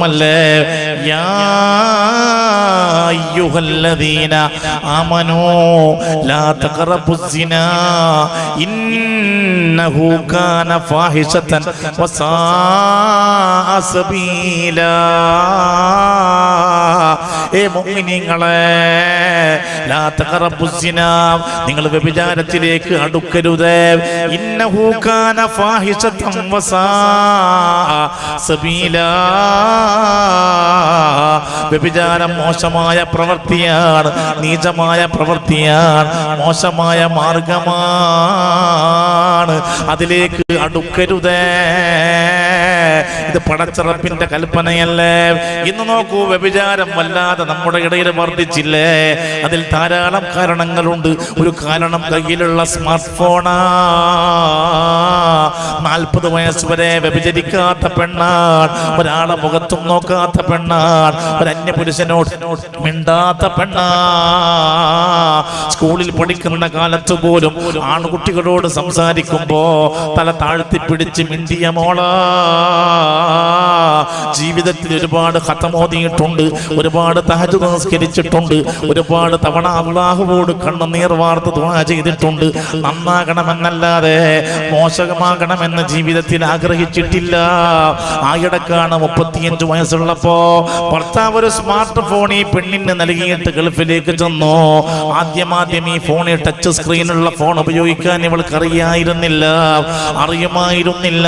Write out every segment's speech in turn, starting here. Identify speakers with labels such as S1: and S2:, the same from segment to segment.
S1: മല്ലേ? യാ അയ്യുഹല്ലദീന ആമനൂ ലാ തഖറബുസ്സിനാ ഇന്നഹു കാന ഫാഹിഷതൻ വസാഅ സബീലാ. ഏ മുഅ്മിനീങ്ങളെ ലാ നിങ്ങൾ വ്യഭിചാരത്തിലേക്ക് അടുക്കരുത്. ഇന്നഹു കാന ഫാഹിഷതൻ സബീലാ. വ്യഭിചാരം മോശമായ പ്രവൃത്തിയാണ് നീചമായ പ്രവൃത്തിയാണ് മോശമായ മാർഗമാണ്. അതിലേക്ക് അടുക്കരുതേ. ഇത് പടച്ചിറപ്പിന്റെ കൽപ്പനയല്ലേ? ഇന്ന് നോക്കൂ വ്യഭിചാരം വല്ലാതെ നമ്മുടെ ഇടയിൽ വർദ്ധിച്ചില്ലേ? അതിൽ ധാരാളം കാരണങ്ങളുണ്ട്. ഒരു കാരണം കയ്യിലുള്ള സ്മാർട്ട് ഫോണാ നാൽപ്പത് വയസ്സ് വരെ വ്യഭിചരിക്കാത്ത പെണ്ണാണ് ഒരാളെ മുഖത്തും നോക്കാത്ത പെണ്ണാണ് ഒരു അന്യപുരുഷനോട് മിണ്ടാത്ത പെണ്ണാ സ്കൂളിൽ പഠിക്കുന്ന കാലത്ത് പോലും ആൺകുട്ടികളോട് സംസാരിക്കുമ്പോ തല താഴ്ത്തി പിടിച്ച് മിണ്ടിയ മോളാ. ജീവിതത്തിൽ ഒരുപാട് ഹതമോദിയിട്ടുണ്ട് ഒരുപാട് തഹജ് നമസ്കരിച്ചിട്ടുണ്ട് ഒരുപാട് തവണ അള്ളാഹുവോട് കണ്ണുനീർ വാർത്ത് ദുആ ചെയ്തിട്ടുണ്ട്. നന്നാകണമെന്നല്ലാതെ മോശമാകണമെന്ന് ജീവിതത്തിൽ ആഗ്രഹിച്ചിട്ടില്ല. ആയിടക്കാണ് മുപ്പത്തിയഞ്ച് വയസ്സുള്ളപ്പോ ഭർത്താവ് ഒരു സ്മാർട്ട് ഫോൺ ഈ പെണ്ണിന് നൽകിയിട്ട് ഗൾഫിലേക്ക് ചെന്നു. ആദ്യമാദ്യം ഈ ഫോണിൽ ടച്ച് സ്ക്രീനുള്ള ഫോൺ ഉപയോഗിക്കാൻ ഇവൾക്ക് അറിയായിരുന്നില്ല അറിയുമായിരുന്നില്ല.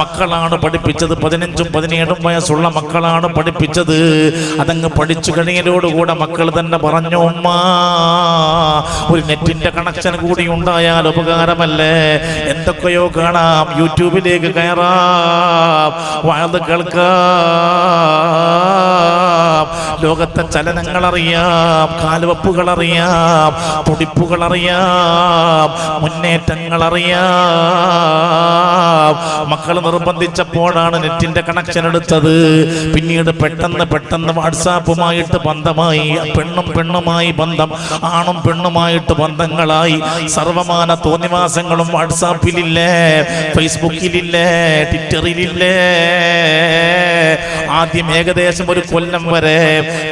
S1: മക്കളാണ് പഠിപ്പിച്ചത് പതിനഞ്ചും പതിനേഴും വയസ്സുള്ള മക്കളാണ് പഠിപ്പിച്ചത്. അതങ്ങ് പഠിച്ചു കഴിയലോടുകൂടെ മക്കൾ തന്നെ പറഞ്ഞു ഉമ്മ ഒരു നെറ്റിന്റെ കണക്ഷൻ കൂടി ഉണ്ടായാൽ ഉപകാരമല്ലേ? എന്തൊക്കെയോ കാണാം. യൂട്യൂബിലേക്ക് കയറാം. വാഴത് കേൾക്കാം. ലോകത്തെ ചലനങ്ങൾ അറിയാം കാൽവപ്പുകൾ അറിയാം തുടിപ്പുകൾ അറിയാം മുന്നേറ്റങ്ങൾ അറിയാം മക്കൾ നിർബന്ധിച്ചപ്പോഴാണ് നെറ്റിന്റെ കണക്ഷൻ എടുത്തത്. പിന്നീട് പെട്ടെന്ന് പെട്ടെന്ന് വാട്സാപ്പുമായിട്ട് ബന്ധമായി പെണ്ണും പെണ്ണുമായി ബന്ധം ആണും പെണ്ണുമായിട്ട് ബന്ധങ്ങളായി. സർവമാന തോന്നിവാസങ്ങളും വാട്സാപ്പിലില്ലേ ഫേസ്ബുക്കിലില്ലേ ട്വിറ്ററിലില്ലേ? ആദ്യം ഏകദേശം ഒരു കൊല്ലം വരെ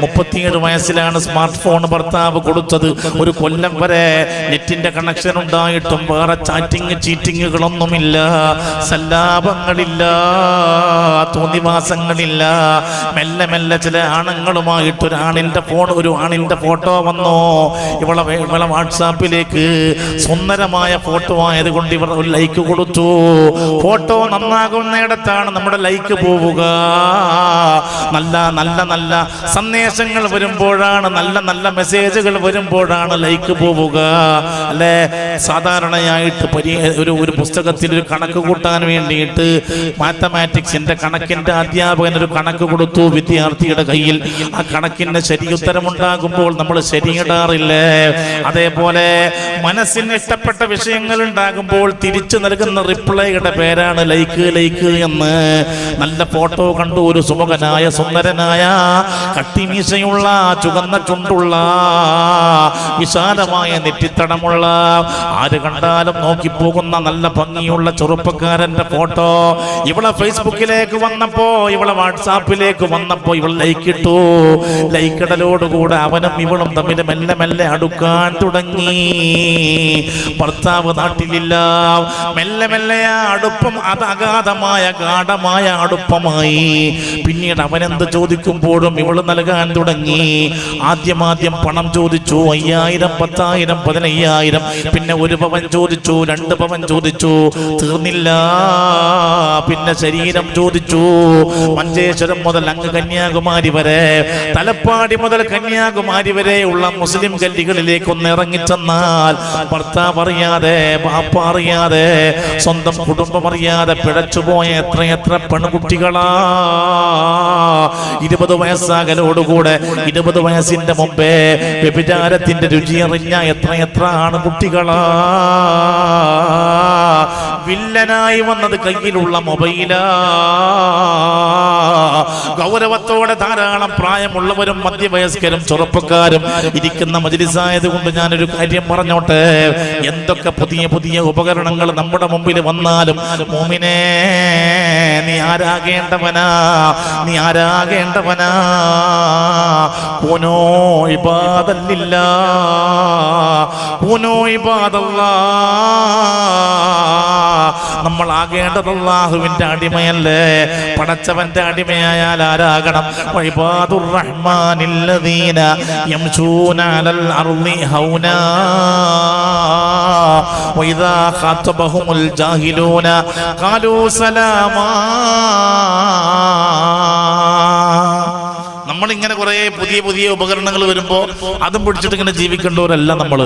S1: മുപ്പത്തിയേഴ് വയസ്സിലാണ് സ്മാർട്ട് ഫോൺ ഭർത്താവ് കൊടുത്തത്. ഒരു കൊല്ലം വരെ നെറ്റിന്റെ കണക്ഷൻ ഉണ്ടായിട്ടും വേറെ ചാറ്റിങ് ചീറ്റിങ്ങുകളൊന്നുമില്ല സല്ലാപങ്ങളില്ല തോന്നിവാസങ്ങളില്ല മെല്ലെ മെല്ലെ ചില ആണുങ്ങളുമായിട്ട് ഒരു ആണിന്റെ ഫോൺ ഒരു ആണിന്റെ ഫോട്ടോ വന്നോ? ഇവളെ ഇവളെ വാട്സാപ്പിലേക്ക് സുന്ദരമായ ഫോട്ടോ ആയതുകൊണ്ട് ഇവർ ഒരു ലൈക്ക് കൊടുത്തു. ഫോട്ടോ നന്നാകുന്നിടത്താണ് നമ്മുടെ ലൈക്ക് പോവുക. നല്ല നല്ല നല്ല സന്ദേശങ്ങൾ വരുമ്പോഴാണ് നല്ല നല്ല മെസ്സേജുകൾ വരുമ്പോഴാണ് ലൈക്ക് പോവുക. അല്ലെ? സാധാരണയായിട്ട് ഒരു ഒരു പുസ്തകത്തിൽ ഒരു കണക്ക് കൂട്ടാൻ വേണ്ടിയിട്ട് മാത്തമാറ്റിക്സിന്റെ കണക്കിന്റെ അധ്യാപകൻ ഒരു കണക്ക് കൊടുത്തു വിദ്യാർത്ഥിയുടെ കയ്യിൽ. ആ കണക്കിന് ശരിയുത്തരമുണ്ടാകുമ്പോൾ നമ്മൾ ശരിയിടാറില്ലേ അതേപോലെ മനസ്സിന് ഇഷ്ടപ്പെട്ട വിഷയങ്ങൾ ഉണ്ടാകുമ്പോൾ തിരിച്ചു നൽകുന്ന റിപ്ലൈയുടെ പേരാണ് ലൈക്ക് ലൈക്ക് എന്ന്. നല്ല ഫോട്ടോ കണ്ടു ഒരു സുമുഖനായ സുന്ദരനായ കട്ടിമീശയുള്ള ചുവന്ന ചുണ്ടുള്ള വിശാലമായ നെറ്റിത്തടമുള്ള ആര് കണ്ടാലും നോക്കിപ്പോകുന്ന നല്ല ഭംഗിയുള്ള ചെറുപ്പക്കാരന്റെ ഫോട്ടോ. ഇവിടെ ഫേസ്ബുക്കിലേക്ക് വന്നപ്പോ ഇവളെ വാട്സാപ്പിലേക്ക് വന്നപ്പോ ഇവൾ ലൈക്കിട്ടു. ലൈക്കിടലോടുകൂടെ അവനും ഇവളും തമ്മിൽ മെല്ലെ മെല്ലെ അടുക്കാൻ തുടങ്ങി. ഭർത്താവ് നാട്ടിലില്ല. മെല്ലെ മെല്ലെ അടുപ്പം അത് അഗാധമായ ഗാഠമായ അടുപ്പമായി. പിന്നീട് അവനെന്ത് ചോദിക്കുമ്പോഴും ഇവൾ നൽകാൻ തുടങ്ങി. ആദ്യമാദ്യം പണം ചോദിച്ചു അയ്യായിരം പത്തായിരം പതിനയ്യായിരം. പിന്നെ ഒരു പവൻ ചോദിച്ചു രണ്ട് പവൻ ചോദിച്ചു തീർന്നില്ല. പിന്നെ ശരീരം ചോദിച്ചു മഞ്ചേശ്വരം മുതൽ അങ്ങ് കന്യാകുമാരി വരെ തലപ്പാടി മുതൽ കന്യാകുമാരി വരെ ഉള്ള മുസ്ലിം ഗല്ലികളിലേക്ക് ഒന്ന് ഇറങ്ങിച്ചെന്നാൽ ഭർത്താവ് അറിയാതെ ബാപ്പ അറിയാതെ സ്വന്തം കുടുംബം അറിയാതെ പിഴച്ചുപോയ എത്രയെത്ര പെൺകുട്ടികളാ. ഇരുപത് വയസ്സാകലോടുകൂടെ ഇരുപത് വയസ്സിന്റെ മുമ്പേ വ്യഭിചാരത്തിന്റെ രുചിയറിഞ്ഞ എത്രയെത്ര ആൺകുട്ടികളാ. വില്ലനായി വന്നത് കയ്യിലുള്ള മൊബൈലാ. ഗൗരവത്തോടെ ധാരാളം പ്രായമുള്ളവരും മധ്യവയസ്കരും ചെറുപ്പക്കാരും ഇരിക്കുന്ന മജിലിസായത് കൊണ്ട് ഞാനൊരു കാര്യം പറഞ്ഞോട്ടെ. എന്തൊക്കെ പുതിയ പുതിയ ഉപകരണങ്ങൾ നമ്മുടെ മുമ്പിൽ വന്നാലും മോമിനെ നീ ആരാകേണ്ടവനാ? നീ ആരാകേണ്ടവനാ? കൂനോ ഇബാദല്ലില്ല. കൂനോ ഇബാദല്ലാ. നമ്മൾ ആകേണ്ടത് അള്ളാഹുവിന്റെ അടിമയല്ലേ? പടച്ചവന്റെ അടിമയായാൽ ആരാകണം? നമ്മളിങ്ങനെ കുറെ പുതിയ പുതിയ ഉപകരണങ്ങൾ വരുമ്പോ അതും പിടിച്ചിട്ട് ഇങ്ങനെ ജീവിക്കേണ്ടവരല്ല നമ്മൾ.